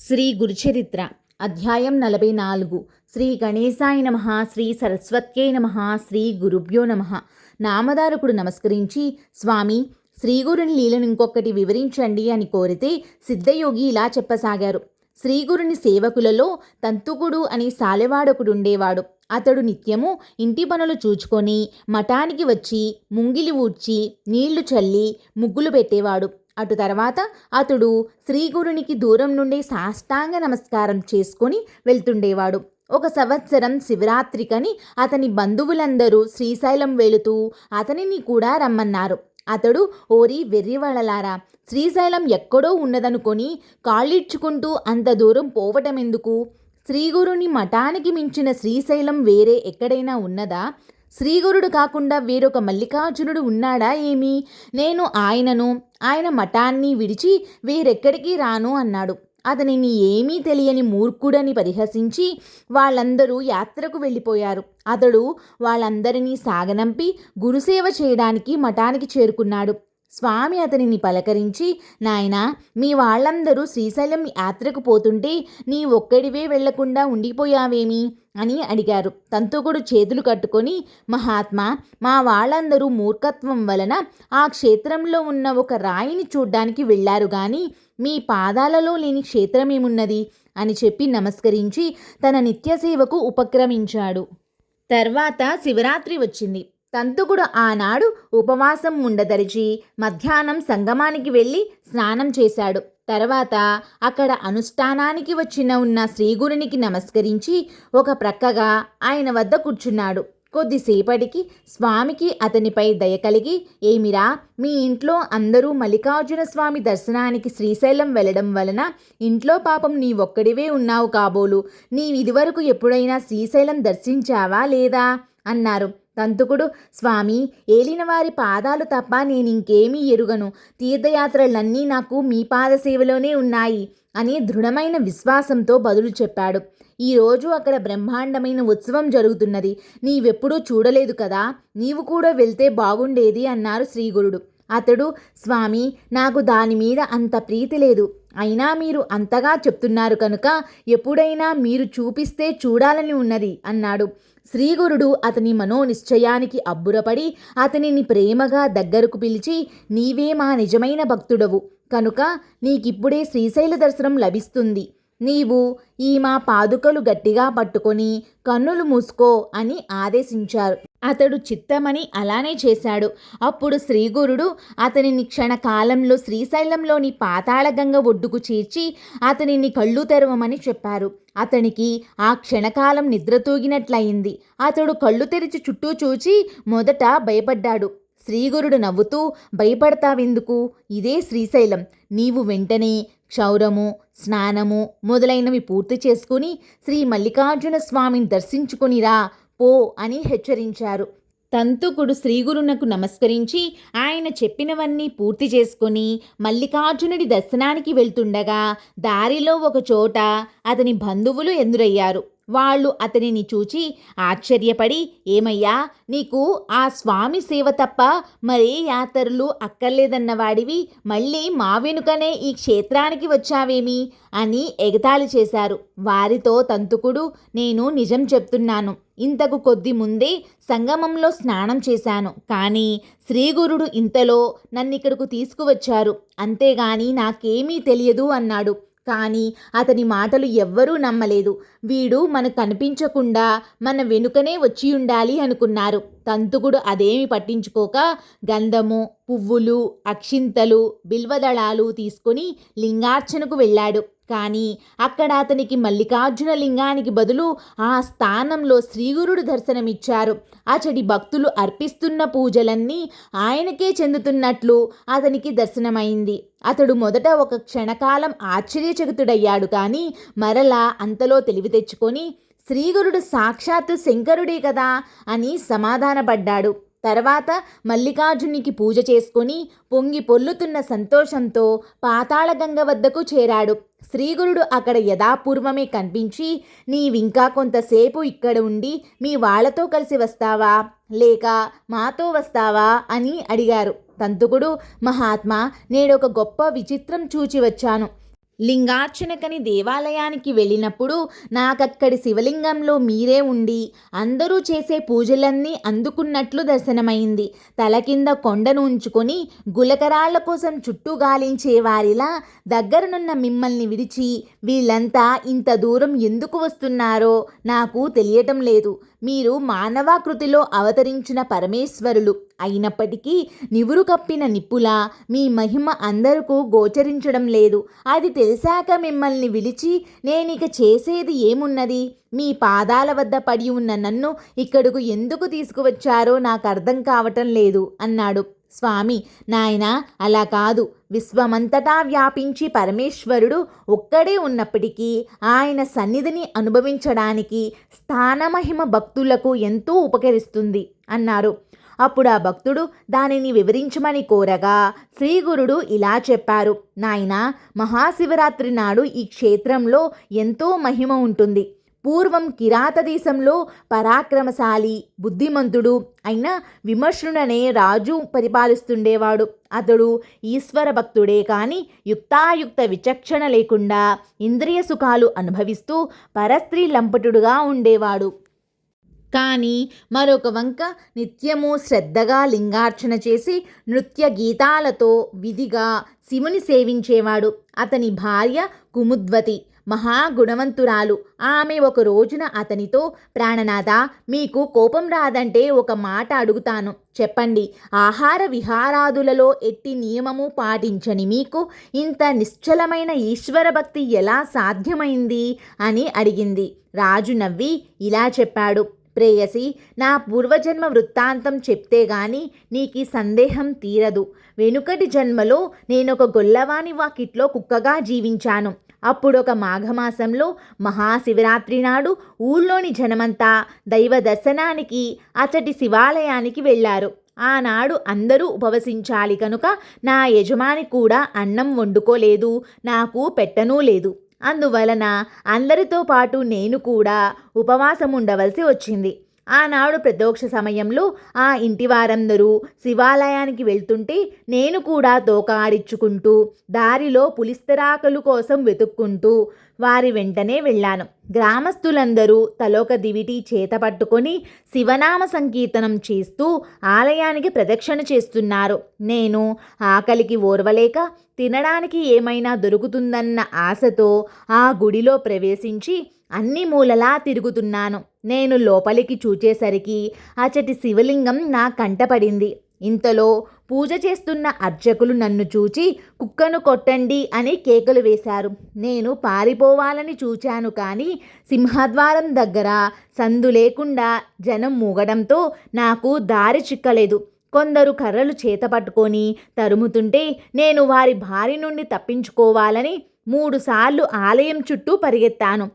శ్రీ గురుచరిత్ర అధ్యాయం నలభై నాలుగు. శ్రీ గణేశాయ నమ శ్రీ సరస్వత్యై నమ శ్రీ గురుభ్యో నమ. నామదారకుడు నమస్కరించి స్వామి శ్రీగురుని లీలను ఇంకొకటి వివరించండి అని కోరితే సిద్ధయోగి ఇలా చెప్పసాగారు. శ్రీగురుని సేవకులలో తంతుకుడు అని సాలెవాడొకడు ఉండేవాడు అతడు నిత్యము ఇంటి పనులు చూచుకొని మఠానికి వచ్చి ముంగిలి ఊడ్చి నీళ్ళు చల్లి ముగ్గులు పెట్టేవాడు. అటు తర్వాత అతడు శ్రీగురునికి దూరం నుండి సాష్టాంగ నమస్కారం చేసుకొని వెళ్తుండేవాడు. ఒక సంవత్సరం శివరాత్రికని అతని బంధువులందరూ శ్రీశైలం వెళుతూ అతనిని కూడా రమ్మన్నారు. అతడు ఓరి వెర్రివళలారా శ్రీశైలం ఎక్కడో ఉన్నదనుకొని కాళ్ళిడ్చుకుంటూ అంత దూరం పోవటం ఎందుకు శ్రీగురుని మఠానికి మించిన శ్రీశైలం వేరే ఎక్కడైనా ఉన్నదా? శ్రీగురుడు కాకుండా వేరొక మల్లికార్జునుడు ఉన్నాడా ఏమి? నేను ఆయనను ఆయన మఠాన్ని విడిచి వేరెక్కడికి రాను అన్నాడు. అతనిని ఏమీ తెలియని మూర్ఖుడని పరిహసించి వాళ్ళందరూ యాత్రకు వెళ్ళిపోయారు. అతడు వాళ్ళందరినీ సాగనంపి గురుసేవ చేయడానికి మఠానికి చేరుకున్నాడు. స్వామి అతనిని పలకరించి నాయనా మీ వాళ్ళందరూ శ్రీశైలం యాత్రకు పోతుంటే నీ ఒక్కడివే వెళ్ళకుండా ఉండిపోయావేమి? అని అడిగారు. తంతుకుడు చేతులు కట్టుకొని మహాత్మా మా వాళ్ళందరూ మూర్ఖత్వం వలన ఆ క్షేత్రంలో ఉన్న ఒక రాయిని చూడ్డానికి వెళ్ళారు గాని మీ పాదాలలో లేని క్షేత్రమేమున్నది? అని చెప్పి నమస్కరించి తన నిత్యసేవకు ఉపక్రమించాడు. తర్వాత శివరాత్రి వచ్చింది. తంతుకుడు ఆనాడు ఉపవాసం ఉండదరిచి మధ్యాహ్నం సంగమానికి వెళ్ళి స్నానం చేశాడు. తర్వాత అక్కడ అనుష్ఠానానికి వచ్చిన ఉన్న శ్రీగురునికి నమస్కరించి ఒక ప్రక్కగా ఆయన వద్ద కూర్చున్నాడు. కొద్దిసేపటికి స్వామికి అతనిపై దయ కలిగి ఏమిరా మీ ఇంట్లో అందరూ మల్లికార్జున స్వామి దర్శనానికి శ్రీశైలం వెళ్ళడం వలన ఇంట్లో పాపం నీ ఒక్కడివే ఉన్నావు కాబోలు. నీవిదివరకు ఎప్పుడైనా శ్రీశైలం దర్శించావా లేదా? అన్నారు. తంతుకుడు స్వామి ఏలిన వారి పాదాలు తప్ప నేనింకేమీ ఎరుగను. తీర్థయాత్రలన్నీ నాకు మీ పాదసేవలోనే ఉన్నాయి అని దృఢమైన విశ్వాసంతో బదులు చెప్పాడు. ఈరోజు అక్కడ బ్రహ్మాండమైన ఉత్సవం జరుగుతున్నది. నీవెప్పుడూ చూడలేదు కదా? నీవు కూడా వెళ్తే బాగుండేది అన్నారు శ్రీగురుడు. అతడు స్వామి నాకు దాని మీద అంత ప్రీతి లేదు. అయినా మీరు అంతగా చెప్తున్నారు కనుక ఎప్పుడైనా మీరు చూపిస్తే చూడాలని ఉన్నది అన్నాడు. శ్రీగురుడు అతని మనోనిశ్చయానికి అబ్బురపడి అతనిని ప్రేమగా దగ్గరకు పిలిచి నీవే మా నిజమైన భక్తుడవు. కనుక నీకిప్పుడే శ్రీశైల దర్శనం లభిస్తుంది. నీవు ఈ మా పాదుకలు గట్టిగా పట్టుకొని కన్నులు మూసుకో అని ఆదేశించారు. అతడు చిత్తమని అలానే చేశాడు. అప్పుడు శ్రీగురుడు అతనిని క్షణకాలంలో శ్రీశైలంలోని పాతాళగంగ ఒడ్డుకు చేర్చి అతనిని కళ్ళు తెరవమని చెప్పారు. అతనికి ఆ క్షణకాలం నిద్రతూగినట్లయింది అతడు కళ్ళు తెరిచి చుట్టూ చూచి మొదట భయపడ్డాడు. శ్రీగురుడు నవ్వుతూ భయపడతావెందుకు? ఇదే శ్రీశైలం. నీవు వెంటనే క్షౌరము స్నానము మొదలైనవి పూర్తి చేసుకుని శ్రీ మల్లికార్జున స్వామిని దర్శించుకునిరా పో అని హెచ్చరించారు. తంతుకుడు శ్రీగురునకు నమస్కరించి ఆయన చెప్పినవన్నీ పూర్తి చేసుకుని మల్లికార్జునుడి దర్శనానికి వెళ్తుండగా దారిలో ఒక చోట అతని బంధువులు ఎదురయ్యారు. వాళ్ళు అతనిని చూచి ఆశ్చర్యపడి ఏమయ్యా నీకు ఆ స్వామి సేవ తప్ప మరే యాత్రలు అక్కర్లేదన్నవాడివి. మళ్ళీ మా వెనుకనే ఈ క్షేత్రానికి వచ్చావేమి? అని ఎగతాళి చేశారు. వారితో తంతుకుడు నేను నిజం చెప్తున్నాను. ఇంతకు కొద్ది ముందే సంగమంలో స్నానం చేశాను. కానీ శ్రీగురుడు ఇంతలో నన్నిక్కడకు తీసుకువచ్చారు. అంతేగాని నాకేమీ తెలియదు అన్నాడు. కానీ అతని మాటలు ఎవ్వరూ నమ్మలేదు. వీడు మనకు కనిపించకుండా మన వెనుకనే వచ్చి ఉండాలి అనుకున్నారు. తంతుకుడు అదేమి పట్టించుకోక గంధము పువ్వులు అక్షింతలు బిల్వదళాలు తీసుకుని లింగార్చనకు వెళ్ళాడు. కానీ అక్కడ అతనికి మల్లికార్జున లింగానికి బదులు ఆ స్థానంలో శ్రీగురుడు దర్శనమిచ్చారు. అచడి భక్తులు అర్పిస్తున్న పూజలన్నీ ఆయనకే చెందుతున్నట్లు అతనికి దర్శనమైంది. అతడు మొదట ఒక క్షణకాలం ఆశ్చర్యచకితుడయ్యాడు కానీ మరలా అంతలో తెలివి తెచ్చుకొని శ్రీగురుడు సాక్షాత్తు శంకరుడే కదా అని సమాధానపడ్డాడు. తర్వాత మల్లికార్జునికి పూజ చేసుకొని పొంగి పొల్లుతున్న సంతోషంతో పాతాళగంగ వద్దకు చేరాడు. శ్రీగురుడు అక్కడ యథాపూర్వమే కనిపించి నీవింకా కొంతసేపు ఇక్కడ ఉండి మీ వాళ్ళతో కలిసి వస్తావా? లేక మాతో వస్తావా? అని అడిగారు. తంతుకుడు మహాత్మా నేడొక గొప్ప విచిత్రం చూచి వచ్చాను లింగార్చనకని దేవాలయానికి వెళ్ళినప్పుడు నాకక్కడి శివలింగంలో మీరే ఉండి అందరూ చేసే పూజలన్నీ అందుకున్నట్లు దర్శనమైంది. తల కింద కొండను ఉంచుకొని గులకరాళ్ళ కోసం చుట్టూ గాలించే వారిలా దగ్గరనున్న మిమ్మల్ని విడిచి వీళ్ళంతా ఇంత దూరం ఎందుకు వస్తున్నారో నాకు తెలియటం లేదు. మీరు మానవాకృతిలో అవతరించిన పరమేశ్వరులు. అయినప్పటికీ నివురు కప్పిన నిప్పులా మీ మహిమ అందరకు గోచరించడం లేదు. అది తెలిసాక మిమ్మల్ని విలిచి నేనిక చేసేది ఏమున్నది? మీ పాదాల వద్ద పడి ఉన్న నన్ను ఇక్కడకు ఎందుకు తీసుకువచ్చారో నాకు అర్థం కావటం లేదు అన్నాడు. స్వామి నాయన అలా కాదు. విశ్వమంతటా వ్యాపించి పరమేశ్వరుడు ఒక్కడే ఉన్నప్పటికీ ఆయన సన్నిధిని అనుభవించడానికి స్థానమహిమ భక్తులకు ఎంతో ఉపకరిస్తుంది అన్నారు. అప్పుడు ఆ భక్తుడు దానిని వివరించమని కోరగా శ్రీగురుడు ఇలా చెప్పారు నాయన మహాశివరాత్రి నాడు ఈ క్షేత్రంలో ఎంతో మహిమ ఉంటుంది. పూర్వం కిరాత దేశంలో పరాక్రమశాలి బుద్ధిమంతుడు అయిన విమర్శుడనే రాజు పరిపాలిస్తుండేవాడు. అతడు ఈశ్వర భక్తుడే కానీ యుక్తాయుక్త విచక్షణ లేకుండా ఇంద్రియ సుఖాలు అనుభవిస్తూ పరస్త్రీ లంపటుడుగా ఉండేవాడు. కానీ మరొక వంక నిత్యము శ్రద్ధగా లింగార్చన చేసి నృత్య గీతాలతో విధిగా శివుని సేవించేవాడు. అతని భార్య కుముద్వతి మహాగుణవంతురాలు. ఆమె ఒక రోజున అతనితో ప్రాణనాథ మీకు కోపం రాదంటే ఒక మాట అడుగుతాను. చెప్పండి ఆహార విహారాదులలో ఎట్టి నియమము పాటించని మీకు ఇంత నిశ్చలమైన ఈశ్వర భక్తి ఎలా సాధ్యమైంది? అని అడిగింది. రాజు నవ్వి ఇలా చెప్పాడు ప్రేయసి నా పూర్వజన్మ వృత్తాంతం చెప్తే గాని నీకు సందేహం తీరదు. వెనుకటి జన్మలో నేనొక గొల్లవాని వాకిట్లో కుక్కగా జీవించాను. అప్పుడు ఒక మాఘమాసంలో మహాశివరాత్రి నాడు ఊళ్ళోని జనమంతా దైవ దర్శనానికి అచటి శివాలయానికి వెళ్ళారు. ఆనాడు అందరూ ఉపవసించాలి కనుక నా యజమాని కూడా అన్నం వండుకోలేదు నాకు పెట్టనూ లేదు. అందువలన అందరితో పాటు నేను కూడా ఉపవాసం ఉండవలసి వచ్చింది. ఆనాడు ప్రదోక్ష సమయంలో ఆ ఇంటి వారందరూ శివాలయానికి వెళ్తుంటే నేను కూడా తోకాడిచ్చుకుంటూ దారిలో పులిస్తరాకలు కోసం వెతుక్కుంటూ వారి వెంటనే వెళ్ళాను. గ్రామస్తులందరూ తలోక దివిటి చేత పట్టుకొని శివనామ సంకీర్తనం చేస్తూ ఆలయానికి ప్రదక్షిణ చేస్తున్నారు. నేను ఆకలికి ఓర్వలేక తినడానికి ఏమైనా దొరుకుతుందన్న ఆశతో ఆ గుడిలో ప్రవేశించి అన్ని మూలలా తిరుగుతున్నాను. నేను లోపలికి చూచేసరికి అచటి శివలింగం నా కంటపడింది ఇంతలో పూజ చేస్తున్న అర్చకులు నన్ను చూచి కుక్కను కొట్టండి అని కేకలు వేశారు. నేను పారిపోవాలని చూచాను కానీ సింహద్వారం దగ్గర సందు లేకుండా జనం మూగడంతో నాకు దారి చిక్కలేదు. కొందరు కర్రలు చేత పట్టుకొని తరుముతుంటే నేను వారి భారీ నుండి తప్పించుకోవాలని మూడుసార్లు ఆలయం చుట్టూ పరిగెత్తాను.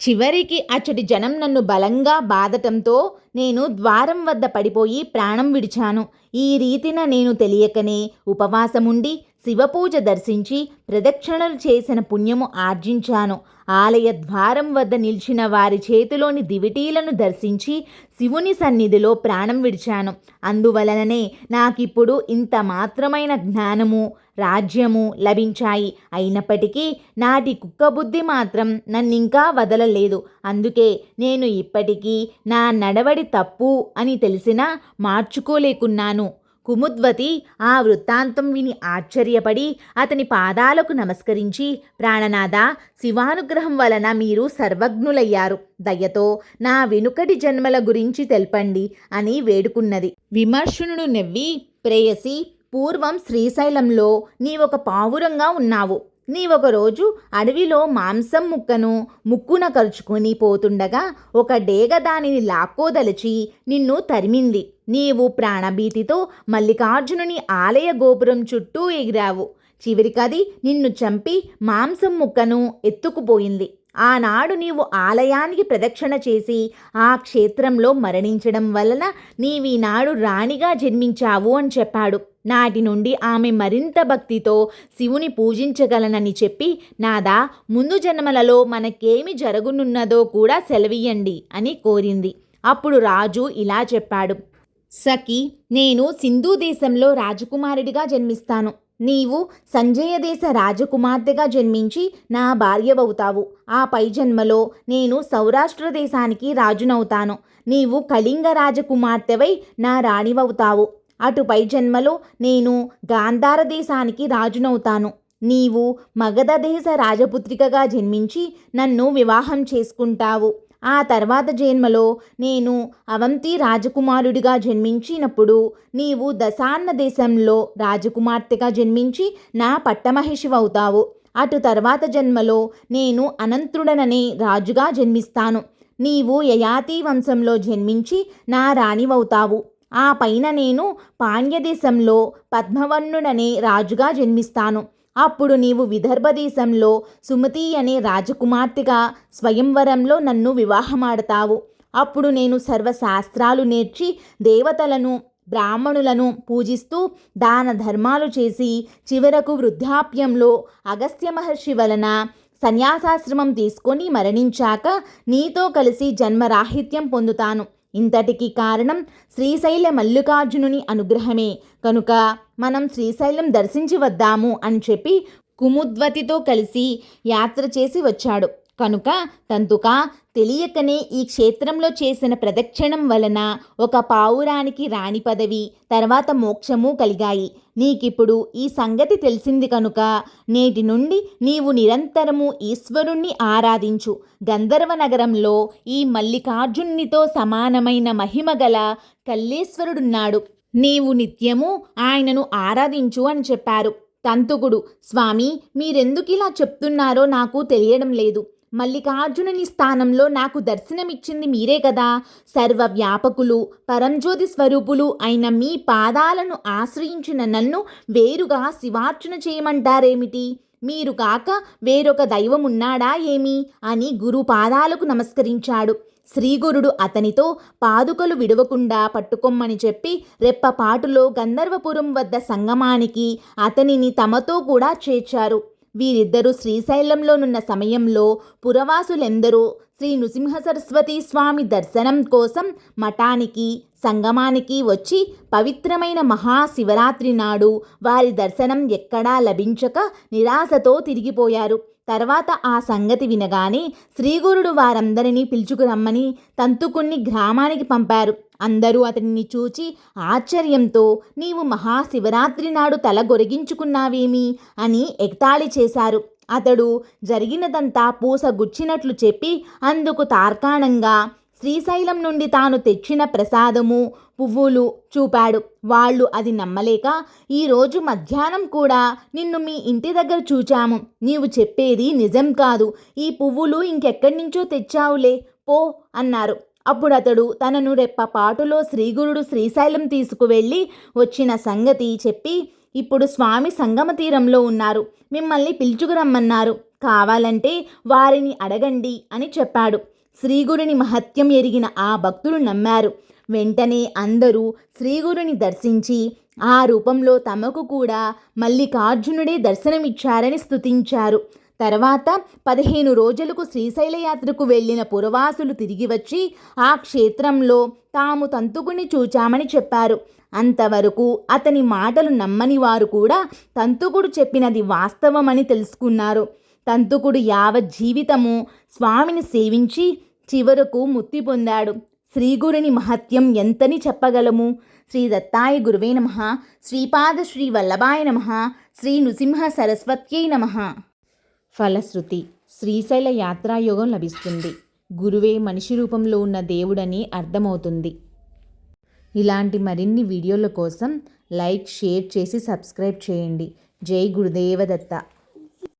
చివరికి అచ్చటి జనం నన్ను బలంగా బాధటంతో నేను ద్వారం వద్ద పడిపోయి ప్రాణం విడిచాను. ఈ రీతిన నేను తెలియకనే ఉపవాసముండి శివపూజ దర్శించి ప్రదక్షిణలు చేసిన పుణ్యము ఆర్జించాను. ఆలయ ద్వారం వద్ద నిలిచిన వారి చేతిలోని దివిటీలను దర్శించి శివుని సన్నిధిలో ప్రాణం విడిచాను. అందువలననే నాకిప్పుడు ఇంత మాత్రమైన జ్ఞానము రాజ్యము లభించాయి. అయినప్పటికీ నాటి కుక్క బుద్ధి మాత్రం నన్నింకా వదలలేదు. అందుకే నేను ఇప్పటికీ నా నడవడి తప్పు అని తెలిసినా మార్చుకోలేకున్నాను. కుముద్వతి ఆ వృత్తాంతం విని ఆశ్చర్యపడి అతని పాదాలకు నమస్కరించి ప్రాణనాథ శివానుగ్రహం వలన మీరు సర్వజ్ఞులయ్యారు. దయతో నా వెనుకటి జన్మల గురించి తెల్పండి అని వేడుకున్నది. విమర్శనుడు నెవ్వి ప్రేయసి పూర్వం శ్రీశైలంలో నీవొక పావురంగా ఉన్నావు. నీవొకరోజు అడవిలో మాంసం ముక్కను ముక్కున కరుచుకొని పోతుండగా ఒక డేగ దానిని లాక్కోదలిచి నిన్ను తరిమింది. నీవు ప్రాణభీతితో మల్లికార్జునుని ఆలయ గోపురం చుట్టూ ఎగిరావు. చివరికది నిన్ను చంపి మాంసం ముక్కను ఎత్తుకుపోయింది. ఆనాడు నీవు ఆలయానికి ప్రదక్షిణ చేసి ఆ క్షేత్రంలో మరణించడం వలన నీవీనాడు రాణిగా జన్మించావు అని చెప్పాడు. నాటి నుండి ఆమె మరింత భక్తితో శివుని పూజించగలనని చెప్పి నాదా ముందు జన్మలలో మనకేమి జరుగునున్నదో కూడా సెలవియండి అని కోరింది. అప్పుడు రాజు ఇలా చెప్పాడు. సఖి నేను సింధు దేశంలో రాజకుమారుడిగా జన్మిస్తాను. నీవు సంజయ దేశ రాజకుమార్తెగా జన్మించి నా భార్యవవుతావు. ఆ పై జన్మలో నేను సౌరాష్ట్ర దేశానికి రాజునవుతాను. నీవు కళింగ రాజకుమార్తెవై నా రాణివవుతావు. అటు పై జన్మలో నేను గాంధార దేశానికి రాజునవుతాను. నీవు మగధ దేశ రాజపుత్రికగా జన్మించి నన్ను వివాహం చేసుకుంటావు. ఆ తర్వాత జన్మలో నేను అవంతి రాజకుమారుడిగా జన్మించినప్పుడు నీవు దశాన్న దేశంలో రాజకుమార్తెగా జన్మించి నా పట్టమహిషివవుతావు. అటు తర్వాత జన్మలో నేను అనంతుడననే రాజుగా జన్మిస్తాను. నీవు యయాతి వంశంలో జన్మించి నా రాణివవుతావు. ఆ పైన నేను పాండ్యదేశంలో పద్మవర్ణుడనే రాజుగా జన్మిస్తాను. అప్పుడు నీవు విదర్భ దేశంలో సుమతి అనే రాజకుమార్తెగా స్వయంవరంలో నన్ను వివాహమాడతావు. అప్పుడు నేను సర్వశాస్త్రాలు నేర్చి దేవతలను బ్రాహ్మణులను పూజిస్తూ దాన ధర్మాలు చేసి చివరకు వృద్ధాప్యంలో అగస్త్య మహర్షి వలన సన్యాసాశ్రమం తీసుకొని మరణించాక నీతో కలిసి జన్మరాహిత్యం పొందుతాను. ఇంతటికి కారణం శ్రీశైల మల్లికార్జునుని అనుగ్రహమే. కనుక మనం శ్రీశైలం దర్శించి వద్దాము అని చెప్పి కుముద్వతితో కలిసి యాత్ర చేసి వచ్చాడు. కనుక తంతుక తెలియకనే ఈ క్షేత్రంలో చేసిన ప్రదక్షిణం వలన ఒక పావురానికి రాణి పదవి తర్వాత మోక్షము కలిగాయి. నీకిప్పుడు ఈ సంగతి తెలిసింది కనుక నేటి నుండి నీవు నిరంతరము ఈశ్వరుణ్ణి ఆరాధించు. గంధర్వ నగరంలో ఈ మల్లికార్జునునితో సమానమైన మహిమ గల కల్లేశ్వరుడున్నాడు. నీవు నిత్యము ఆయనను ఆరాధించు అని చెప్పారు. తంతుకుడు స్వామి మీరెందుకు ఇలా చెప్తున్నారో నాకు తెలియడం లేదు. మల్లికార్జునుని స్థానంలో నాకు దర్శనమిచ్చింది మీరే కదా. సర్వ వ్యాపకులు పరంజ్యోతి స్వరూపులు అయిన మీ పాదాలను ఆశ్రయించిన నన్ను వేరుగా శివార్చన చేయమంటారేమిటి? మీరు కాక వేరొక దైవం ఉన్నాడా ఏమి? అని గురు పాదాలకు నమస్కరించాడు. శ్రీగురుడు అతనితో పాదుకలు విడవకుండా పట్టుకొమ్మని చెప్పి రెప్పపాటులో గంధర్వపురం వద్ద సంగమానికి అతనిని తమతో కూడా చేర్చారు. వీరిద్దరూ శ్రీశైలంలోనున్న సమయంలో పురవాసులెందరూ శ్రీ నృసింహ సరస్వతి స్వామి దర్శనం కోసం మఠానికి సంగమానికి వచ్చి పవిత్రమైన మహాశివరాత్రి నాడు వారి దర్శనం ఎక్కడా లభించక నిరాశతో తిరిగిపోయారు. తర్వాత ఆ సంగతి వినగానే శ్రీగురుడు వారందరినీ పిలుచుకురమ్మని తంతుకుణ్ణి గ్రామానికి పంపారు. అందరూ అతనిని చూచి ఆశ్చర్యంతో నీవు మహాశివరాత్రి నాడు తల గొరిగించుకున్నావేమి? అని ఎగతాళి చేశారు. అతడు జరిగినదంతా పూస గుచ్చినట్లు చెప్పి అందుకు తార్కాణంగా శ్రీశైలం నుండి తాను తెచ్చిన ప్రసాదము పువ్వులు చూపాడు. వాళ్ళు అది నమ్మలేక ఈరోజు మధ్యాహ్నం కూడా నిన్ను మీ ఇంటి దగ్గర చూచాము. నీవు చెప్పేది నిజం కాదు. ఈ పువ్వులు ఇంకెక్కడి నుంచో తెచ్చావులే. పో అన్నారు. అప్పుడు అతడు తనను రెప్పపాటులో శ్రీగురుడు శ్రీశైలం తీసుకువెళ్ళి వచ్చిన సంగతి చెప్పి ఇప్పుడు స్వామి సంగమ తీరంలో ఉన్నారు. మిమ్మల్ని పిలుచుకురమ్మన్నారు. కావాలంటే వారిని అడగండి అని చెప్పాడు. శ్రీగురుని మహత్యం ఎరిగిన ఆ భక్తులు నమ్మారు. వెంటనే అందరూ శ్రీగురుని దర్శించి ఆ రూపంలో తమకు కూడా మల్లికార్జునుడే దర్శనమిచ్చారని స్తుతించారు. తర్వాత పదిహేను రోజులకు శ్రీశైల యాత్రకు వెళ్ళిన పురవాసులు తిరిగి వచ్చి ఆ క్షేత్రంలో తాము తంతుకుని చూచామని చెప్పారు. అంతవరకు అతని మాటలు నమ్మని వారు కూడా తంతుకుడు చెప్పినది వాస్తవమని తెలుసుకున్నారు. తంతుకుడు యావత్ జీవితము స్వామిని సేవించి చివరకు ముక్తి పొందాడు. శ్రీగురుని మహత్యం ఎంతని చెప్పగలము? శ్రీ దత్తాయ గురువే నమ. శ్రీపాద శ్రీ వల్లభాయ నమ. శ్రీ నృసింహ సరస్వత్యై నమ. ఫలశ్రుతి శ్రీశైల యాత్రాయోగం లభిస్తుంది. గురువే మనిషి రూపంలో ఉన్న దేవుడని అర్థమవుతుంది. ఇలాంటి మరిన్ని వీడియోల కోసం లైక్ షేర్ చేసి సబ్స్క్రైబ్ చేయండి. జై గురుదేవదత్త